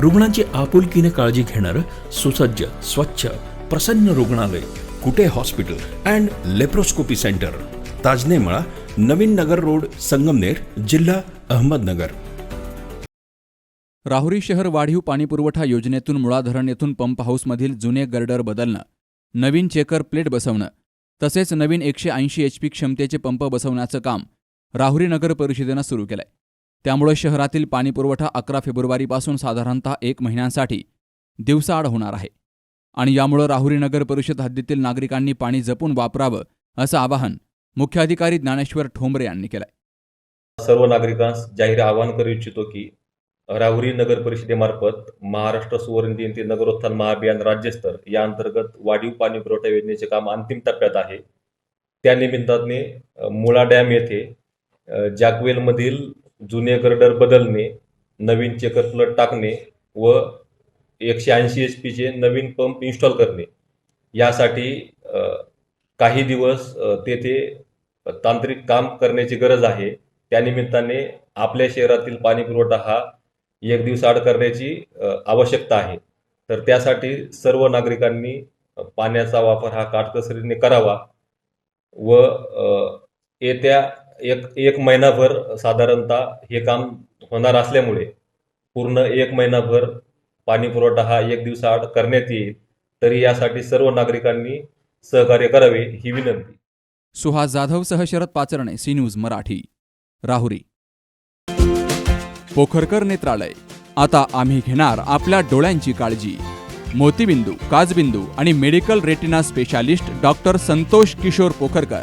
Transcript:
रुग्णांची आपुलकीने काळजी घेणारं सुसज्ज स्वच्छ प्रसन्न रुग्णालय Kute hospital and laparoscopy centre. Tajnemala Navin Nagar road Sangamner जिल्हा अहमदनगर. राहुरी शहर वाढीव पाणीपुरवठा योजनेतून मुळा धरण येथून पंप हाऊसमधील जुने गर्डर बदलणं नवीन चेकर प्लेट बसवणं तसेच नवीन एकशे ऐंशी एच पी क्षमतेचे पंप बसवण्याचं काम राहुरी नगर परिषदेनं सुरू केलंय. त्यामुळे शहरातील पाणीपुरवठा अकरा फेब्रुवारीपासून साधारणतः एक महिन्यांसाठी दिवसाआड होणार आहे. आणि यामुळं राहुरी नगर परिषद हद्दीतील नागरिकांनी पाणी जपून वापरावं असं आवाहन मुख्याधिकारी ज्ञानेश्वर ठोंबरे यांनी केलंय. सर्व नागरिकांस जाहीर आवाहन करू इच्छितो की राहुरी नगर परिषदेमार्फत महाराष्ट्र सुवर्ण जयंती नगरोत्थान महाअभियान राज्यस्तर या अंतर्गत वाढीव पाणी पुरवठा योजनेचे काम अंतिम टप्प्यात आहे. त्या निमित्ताने मुळा डॅम येथे अ, जॅकवेलमधील जुने गर्डर बदलणे नवीन चेकर प्लट टाकणे व एकशे ऐंशी एच पीचे नवीन पंप इन्स्टॉल करणे. यासाठी काही दिवस तेथे तांत्रिक काम करण्याची गरज आहे. त्यानिमित्ताने आपल्या शहरातील पाणी पुरवठा हा एक दिवसाआड करण्याची आवश्यकता आहे. तर त्यासाठी सर्व नागरिकांनी पाण्याचा वापर हा काटकसरीने करावा व येत्या एक एक महिनाभर साधारणतः हे काम होणार असल्यामुळे पूर्ण एक महिनाभर पाणी पुरवठा हा एक दिवसाआड करण्यात येईल तरी यासाठी सर्व नागरिकांनी सहकार्य करावे ही विनंती. सुहास जाधवसह शरद पाचरणे सी न्यूज मराठी. राहुरी. पोखरकर नेत्रालय. आता आम्ही घेणार आपल्या डोळ्यांची काळजी. मोतीबिंदू काजबिंदू आणि medical retina specialist doctor Santosh Kishor Pokharkar.